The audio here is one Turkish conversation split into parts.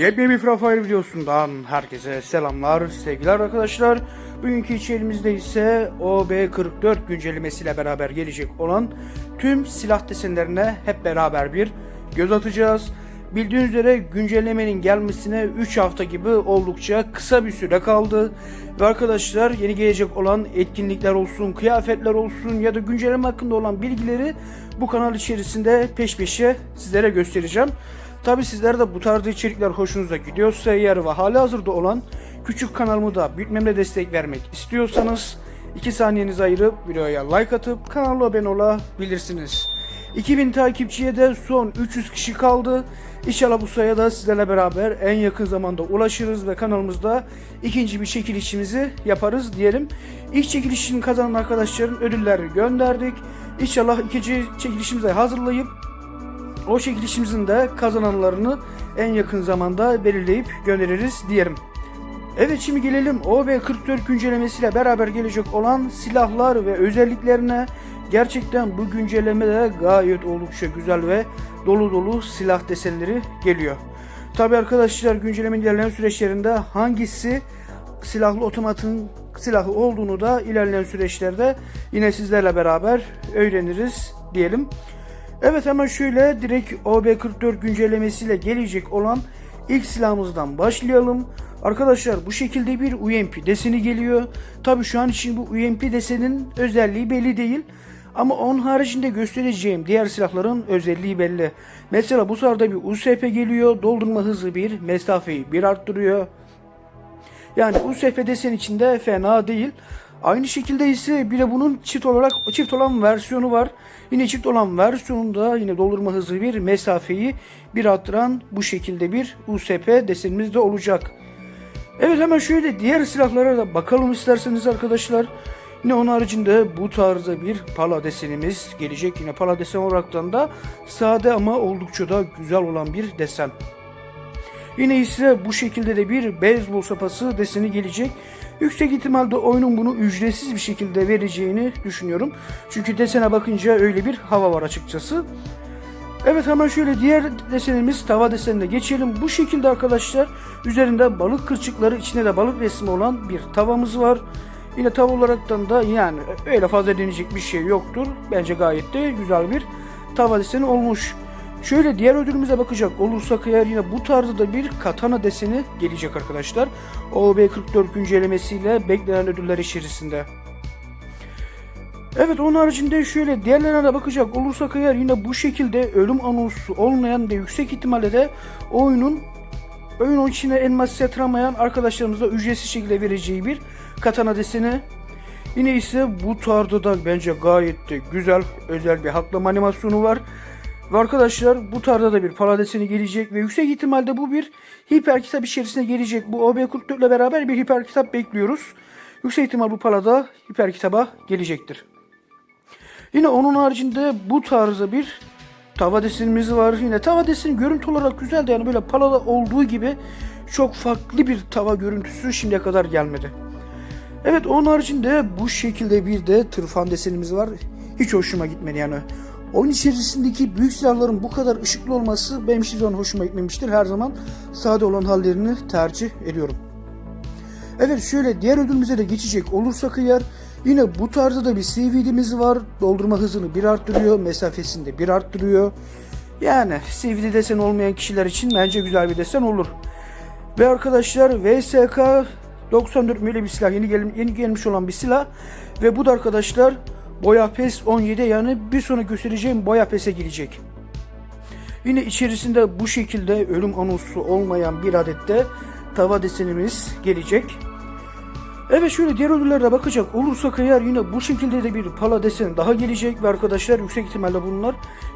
Yepyeni bir Free Fire videosundan herkese selamlar, sevgiler arkadaşlar. Bugünkü içeriğimizde ise OB44 güncellemesiyle beraber gelecek olan tüm silah desenlerine hep beraber bir göz atacağız. Bildiğiniz üzere güncellemenin gelmesine 3 hafta gibi oldukça kısa bir süre kaldı. Ve arkadaşlar yeni gelecek olan etkinlikler olsun, kıyafetler olsun ya da güncelleme hakkında olan bilgileri bu kanal içerisinde peş peşe sizlere göstereceğim. Tabi sizler de bu tarz içerikler hoşunuza gidiyorsa eğer ve hala hazırda olan küçük kanalımı da büyütmemle destek vermek istiyorsanız 2 saniyenizi ayırıp videoya like atıp kanala abone olabilirsiniz. 2000 takipçiye de son 300 kişi kaldı. İnşallah bu sayıya da sizlerle beraber en yakın zamanda ulaşırız ve kanalımızda ikinci bir çekilişimizi yaparız diyelim. İlk çekilişini kazanan arkadaşların ödüllerini gönderdik. İnşallah ikinci çekilişimizi hazırlayıp o çekilişimizin de kazananlarını en yakın zamanda belirleyip göndeririz diyelim. Evet şimdi gelelim OB44 güncellemesiyle beraber gelecek olan silahlar ve özelliklerine. Gerçekten bu güncellemede gayet oldukça güzel ve dolu dolu silah desenleri geliyor. Tabi arkadaşlar güncellemenin ilerleyen süreçlerinde hangisi silahlı otomatın silahı olduğunu da ilerleyen süreçlerde yine sizlerle beraber öğreniriz diyelim. Evet hemen şöyle direkt OB44 güncellemesiyle gelecek olan ilk silahımızdan başlayalım. Arkadaşlar bu şekilde bir UMP deseni geliyor. Tabi şu an için bu UMP desenin özelliği belli değil. Ama onun haricinde göstereceğim diğer silahların özelliği belli. Mesela bu sırada bir USP geliyor. Doldurma hızı bir, mesafeyi bir arttırıyor. Yani USP desen içinde fena değil. Aynı şekilde ise bir de bunun çift olarak çift olan versiyonu var. Yine çift olan versiyonunda yine doldurma hızı bir mesafeyi bir arttıran bu şekilde bir USP desenimiz de olacak. Evet hemen şöyle diğer silahlara da bakalım isterseniz arkadaşlar. Yine onun haricinde bu tarzda bir pala desenimiz gelecek. Yine pala desen olaraktan da sade ama oldukça da güzel olan bir desen. Yine ise bu şekilde de bir beyzbol sopası deseni gelecek. Yüksek ihtimalle oyunun bunu ücretsiz bir şekilde vereceğini düşünüyorum. Çünkü desene bakınca öyle bir hava var açıkçası. Evet hemen şöyle diğer desenimiz tava desenine geçelim. Bu şekilde arkadaşlar üzerinde balık kılçıkları içinde de balık resmi olan bir tavamız var. Yine tava olaraktan da yani öyle fazla deneyecek bir şey yoktur. Bence gayet de güzel bir tava deseni olmuş. Şöyle diğer ödülümüze bakacak olursak eğer yine bu tarzda da bir katana deseni gelecek arkadaşlar. OB44 güncellemesiyle beklenen ödüller içerisinde. Evet onun haricinde şöyle diğerlerine de bakacak olursak eğer yine bu şekilde ölüm anonsu olmayan ve yüksek ihtimalle de oyunun oyun içine elmas yatıramayan arkadaşlarımıza ücretsiz şekilde vereceği bir katana deseni. Yine ise bu tarzda da bence gayet de güzel özel bir haklama animasyonu var. Ve arkadaşlar bu tarzda da bir para deseni gelecek ve yüksek ihtimalle bu bir hiper kitap içerisine gelecek. Bu OB44 ile beraber bir hiper kitap bekliyoruz. Yüksek ihtimal bu parada hiper kitaba gelecektir. Yine onun haricinde bu tarzda bir tava desenimiz var. Yine tava deseni görüntü olarak güzel de yani böyle palada olduğu gibi çok farklı bir tava görüntüsü şimdiye kadar gelmedi. Evet onun haricinde bu şekilde bir de tırfan desenimiz var. Hiç hoşuma gitmedi yani. Oyun içerisindeki büyük silahların bu kadar ışıklı olması benim hiçbir zaman hoşuma gitmemiştir. Her zaman sade olan hallerini tercih ediyorum. Evet şöyle diğer ödülümüze de geçecek olursak eğer yine bu tarzda da bir CVD'miz var. Doldurma hızını bir arttırıyor, mesafesini de bir arttırıyor. Yani CVD desen olmayan kişiler için bence güzel bir desen olur. Ve arkadaşlar VSK 94 mili bir silah yeni, gel yeni gelmiş olan bir silah ve bu da arkadaşlar Boya PES 17 yani bir sonra göstereceğim Boya PES'e girecek. Yine içerisinde bu şekilde ölüm anonsu olmayan bir adette tava desenimiz gelecek. Evet şöyle diğer ödüllere bakacak olursak eğer yine bu şekilde de bir pala desen daha gelecek ve arkadaşlar yüksek ihtimalle bunlar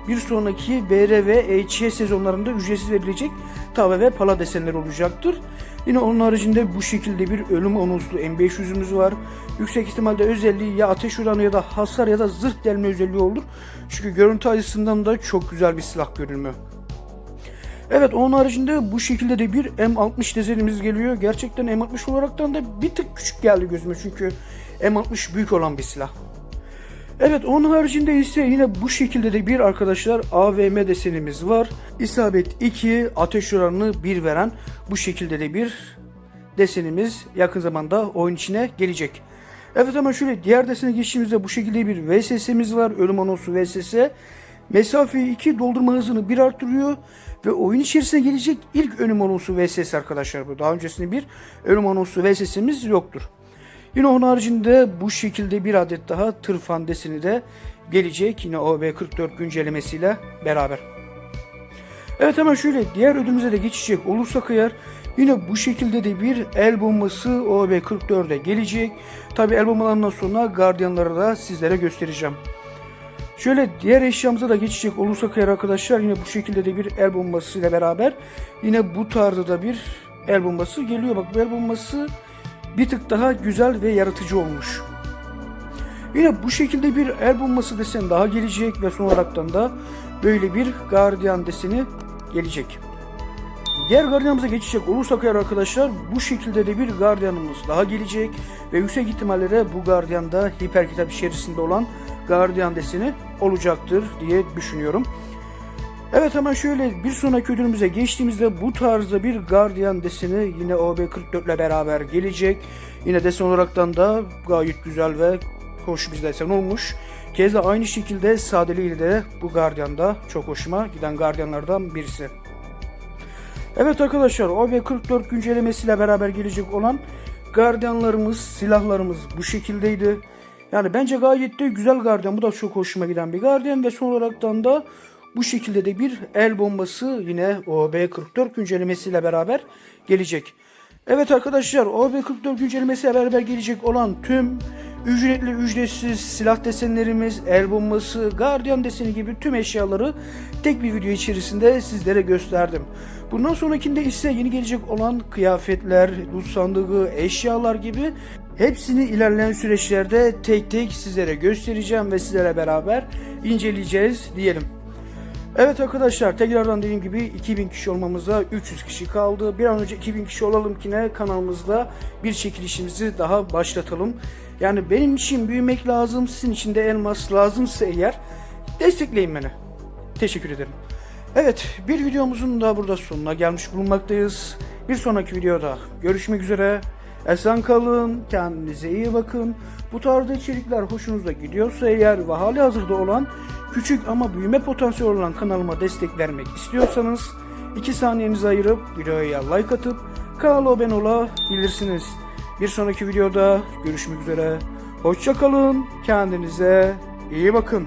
bir sonraki BR ve EHS sezonlarında ücretsiz verilecek tava ve pala desenleri olacaktır. Yine onun haricinde bu şekilde bir ölüm anonslu M500'ümüz var. Yüksek ihtimalle özelliği ya ateş oranı ya da hasar ya da zırh delme özelliği olur. Çünkü görüntü açısından da çok güzel bir silah görünümü. Evet onun haricinde bu şekilde de bir M60 desenimiz geliyor. Gerçekten M60 olaraktan da bir tık küçük geldi gözüme çünkü M60 büyük olan bir silah. Evet onun haricinde ise yine bu şekilde de bir arkadaşlar AVM desenimiz var. İsabet 2 ateş oranını 1 veren bu şekilde de bir desenimiz yakın zamanda oyun içine gelecek. Evet ama şöyle diğer desene geçtiğimizde bu şekilde bir VSS'miz var. Ölüm anonsu VSS. Mesafeyi 2 doldurma hızını 1 arttırıyor. Ve oyun içerisine gelecek ilk ölüm anonsu VSS arkadaşlar bu. Daha öncesinde bir ölüm anonsu VSS'imiz yoktur. Yine onun haricinde bu şekilde bir adet daha tırfan deseni de gelecek. Yine OB44 güncellemesiyle beraber. Evet hemen şöyle diğer ödülümüze de geçecek olursak eğer yine bu şekilde de bir el bombası OB44'e gelecek. Tabi el bombalarından sonra gardiyanları da sizlere göstereceğim. Şöyle diğer eşyamıza da geçecek olursak eğer arkadaşlar yine bu şekilde de bir el bombası ile beraber yine bu tarzda da bir el bombası geliyor. Bak bu el bombası bir tık daha güzel ve yaratıcı olmuş. Yine bu şekilde bir el bombası desen daha gelecek ve son olaraktan da böyle bir gardiyan deseni gelecek. Diğer gardiyanımıza geçecek olursak eğer arkadaşlar bu şekilde de bir gardiyanımız daha gelecek ve yüksek ihtimalle bu gardiyanda hiper kitap içerisinde olan gardiyan deseni olacaktır diye düşünüyorum. Evet hemen şöyle bir sonraki ödülümüze geçtiğimizde bu tarzda bir gardiyan deseni yine OB44 ile beraber gelecek. Yine desen olaraktan da gayet güzel ve hoş bir desen olmuş. Keza aynı şekilde sadeliğiyle de bu gardiyan da çok hoşuma giden gardiyanlardan birisi. Evet arkadaşlar OB44 güncellemesiyle beraber gelecek olan gardiyanlarımız, silahlarımız bu şekildeydi. Yani bence gayet de güzel gardiyan. Bu da çok hoşuma giden bir gardiyan ve son olaraktan da bu şekilde de bir el bombası yine OB44 güncellemesiyle beraber gelecek. Evet arkadaşlar OB44 güncellemesiyle beraber gelecek olan tüm ücretli ücretsiz silah desenlerimiz, el bombası, gardiyan deseni gibi tüm eşyaları tek bir video içerisinde sizlere gösterdim. Bundan sonrakinde ise yeni gelecek olan kıyafetler, loot sandığı, eşyalar gibi hepsini ilerleyen süreçlerde tek tek sizlere göstereceğim ve sizlere beraber inceleyeceğiz diyelim. Evet arkadaşlar tekrardan dediğim gibi 2000 kişi olmamıza 300 kişi kaldı. Bir an önce 2000 kişi olalım ki ne kanalımızda bir çekilişimizi daha başlatalım. Yani benim için büyümek lazım, sizin için de elmas lazımsa eğer destekleyin beni. Teşekkür ederim. Evet bir videomuzun da burada sonuna gelmiş bulunmaktayız. Bir sonraki videoda görüşmek üzere. Esen kalın, kendinize iyi bakın. Bu tarzda içerikler hoşunuza gidiyorsa eğer ve hali hazırda olan küçük ama büyüme potansiyeli olan kanalıma destek vermek istiyorsanız 2 saniyenizi ayırıp videoya like atıp kanala abone olabilirsiniz. Bir sonraki videoda görüşmek üzere. Hoşça kalın, kendinize iyi bakın.